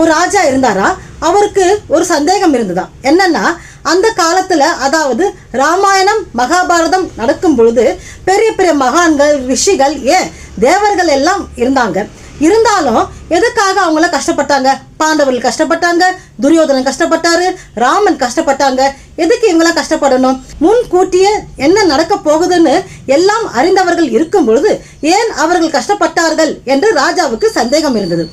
ஒரு ராஜா இருந்தாரா? அவருக்கு ஒரு சந்தேகம் இருந்ததா? என்னன்னா அந்த காலத்துல அதாவது ராமாயணம் மகாபாரதம் நடக்கும் பொழுது பெரிய பெரிய மகான்கள் ரிஷிகள் ஏன்? தேவர்கள் எல்லாம் இருந்தாங்க. இருந்தாலும் எதுக்காக அவங்கள கஷ்டப்பட்டாங்க? பாண்டவர்கள் கஷ்டப்பட்டாங்க துரியோதனன் கஷ்டப்பட்டாரு ராமன் கஷ்டப்பட்டாங்க. எதுக்கு இவங்களாம் கஷ்டப்படணும்? முன்கூட்டியே என்ன நடக்க போகுதுன்னு எல்லாம் அறிந்தவர்கள் இருக்கும் பொழுது ஏன் அவர்கள் கஷ்டப்பட்டார்கள் என்று ராஜாவுக்கு சந்தேகம் இருந்தது.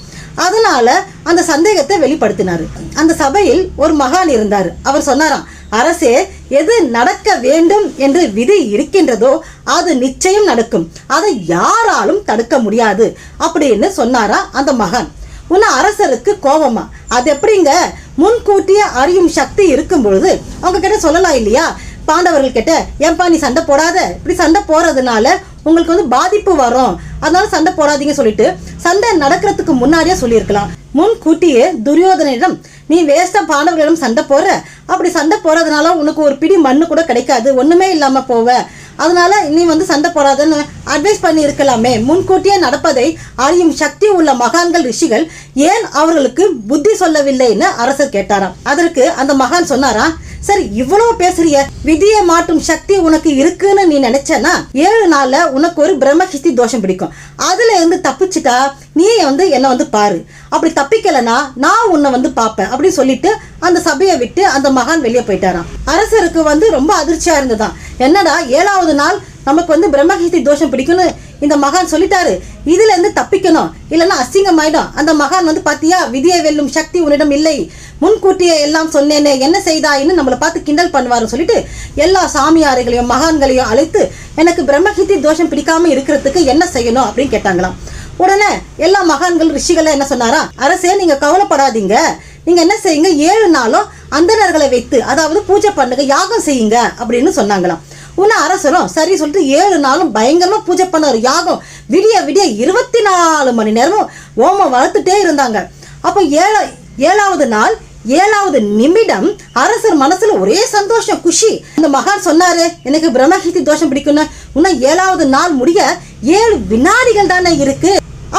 அதனால அந்த சந்தேகத்தை வெளிப்படுத்தினார். அந்த சபையில் ஒரு மகான் இருந்தார். அவர் சொன்னாராம் அரசே எது நடக்க வேண்டும் என்று விதி இருக்கின்றதோ அது நிச்சயம் நடக்கும். அதை யாராலும் தடுக்க முடியாது. அப்படின்னு சொன்னாரா அந்த மகான். உன்ன அரசருக்கு கோபமா? அது எப்படிங்க? முன்கூட்டியே அறியும் சக்தி இருக்கும் பொழுது அவங்க கிட்ட சொல்லலாம் இல்லையா? பாண்டவர்கள் கிட்ட ஏன்பா நீ சண்டை போடாத? இப்படி சண்டை போறதுனால உங்களுக்கு வந்து பாதிப்பு வரும். அதனால சண்டை போடாதீங்க சொல்லிட்டு சண்டை நடக்கிறதுக்கு முன்னாடியே சொல்லியிருக்கலாம். முன்கூட்டியே துரியோதனிடம் நீ வேஸ்டா பாண்டவர்களிடம் சண்டை போடுற? அப்படி சண்டை போறதுனால உனக்கு ஒரு பிடி மண்ணு கூட கிடைக்காது. ஒண்ணுமே இல்லாம போவ. அதனால நீ வந்து சண்டை போடாதன்னு அட்வைஸ் பண்ணி இருக்கலாமே முன்கூட்டியே நடப்பதை அறியும் சக்தி உள்ள மகான்கள் ரிஷிகள் ஏன் அவர்களுக்கு புத்தி சொல்லவில்லைன்னு அரசர் கேட்டாராம். அதற்கு அந்த மகான் சொன்னாராம் சரி இவ்வளவு பேசுறிய விதியை மாற்றும் சக்தி உனக்கு இருக்குன்னு நீ நினைச்சனா ஏழு நாள்ல உனக்கு ஒரு பிரம்மஹிஸ்தி தோஷம் பிடிக்கும். அதுல இருந்து தப்பிச்சுட்டா நீ வந்து என்ன வந்து பாரு. அப்படி தப்பிக்கலனா நான் உன்னை வந்து பார்ப்பேன் அப்படின்னு சொல்லிட்டு அந்த சபையை விட்டு அந்த மகான் வெளியே போயிட்டாராம். அரசருக்கு வந்து ரொம்ப அதிர்ச்சியா இருந்ததான் என்னடா ஏழாவது நாள் நமக்கு வந்து பிரம்மகிருஷ்டி தோஷம் பிடிக்கும்னு இந்த மகான் சொல்லிட்டாரு. இதுல இருந்து தப்பிக்கணும். இல்லைன்னா அசிங்கமாயிடும். அந்த மகான் வந்து பாத்தியா விதியை வெல்லும் சக்தி உன்னிடம் இல்லை. முன்கூட்டியே எல்லாம் சொன்னேனே என்ன செய்தாயின்னு நம்மளை பார்த்து கிண்டல் பண்ணுவாருன்னு சொல்லிட்டு எல்லா சாமியார்களையும் மகான்களையும் அழைத்து எனக்கு பிரம்மகிருத்தி தோஷம் பிடிக்காம இருக்கிறதுக்கு என்ன செய்யணும்? அப்படின்னு கேட்டாங்களாம். உடனே எல்லா மகான்கள் ரிஷிகளை என்ன சொன்னாரா அரசே நீங்க கவலைப்படாதீங்க. நீங்க என்ன செய்யுங்க? ஏழு நாளும் அந்தணர்களை வைத்து அதாவது பூஜை பண்ணுங்க யாகம் செய்யுங்க அப்படின்னு சொன்னாங்களாம். உன்ன அரசரும் சரி சொல்லிட்டு ஏழு நாளும் பயங்கரமா பூஜை பண்ணார். யாகம் விடிய விடிய இருபத்தி நாலு மணி நேரமும் ஓமம் வளர்த்துட்டே இருந்தாங்க. அப்போ ஏழ ஏழாவது நாள் ஏழாவது நிமிடம் அரசர் மனசுல ஒரே சந்தோஷம் குஷி. இந்த மகான் சொன்னாரு எனக்கு பிரம்மஹித்தி தோஷம் பிடிக்கும்னு. இன்னும் ஏழாவது நாள் முடிய ஏழு வினாடிகள் தானே இருக்கு.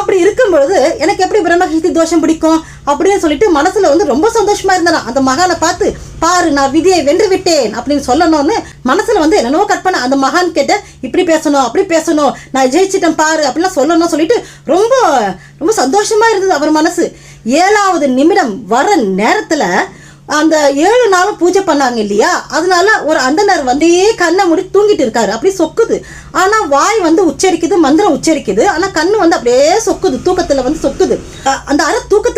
அப்படி இருக்கும்பொழுது எனக்கு எப்படி பிரம்மஹித்தி தோஷம் பிடிக்கும் அப்படின்னு சொல்லிட்டு மனசுல வந்து ரொம்ப சந்தோஷமா இருந்தாராம் அந்த மகானை பார்த்து பாரு நான் விதியை வென்று விட்டேன் அப்படின்னு சொல்லணும்னு மனசுல வந்து என்னென்னவோ கற்பனை அந்த மகான் கிட்ட இப்படி பேசணும் அப்படி பேசணும் நான் ஜெயிச்சிட்டேன் பாரு அப்படிலாம் சொல்லணும்னு சொல்லிட்டு ரொம்ப ரொம்ப சந்தோஷமா இருந்தது அவர் மனசு. ஏழாவது நிமிடம் வர நேரத்துல அந்த ஏழு நாளும் பூஜை பண்ணாங்க இல்லையா? அதனால ஒரு அந்தனர் வந்து கண்ணை முடி தூங்கிட்டு இருக்காரு. அப்படி சொக்குது. ஆனா வாய் வந்து உச்சரிக்குது மந்திரம் உச்சரிக்குது. ஆனா கண்ணு வந்து அப்படியே சொக்குது தூக்கத்துல வந்து சொக்குது. அந்த அரை தூக்கத்தில்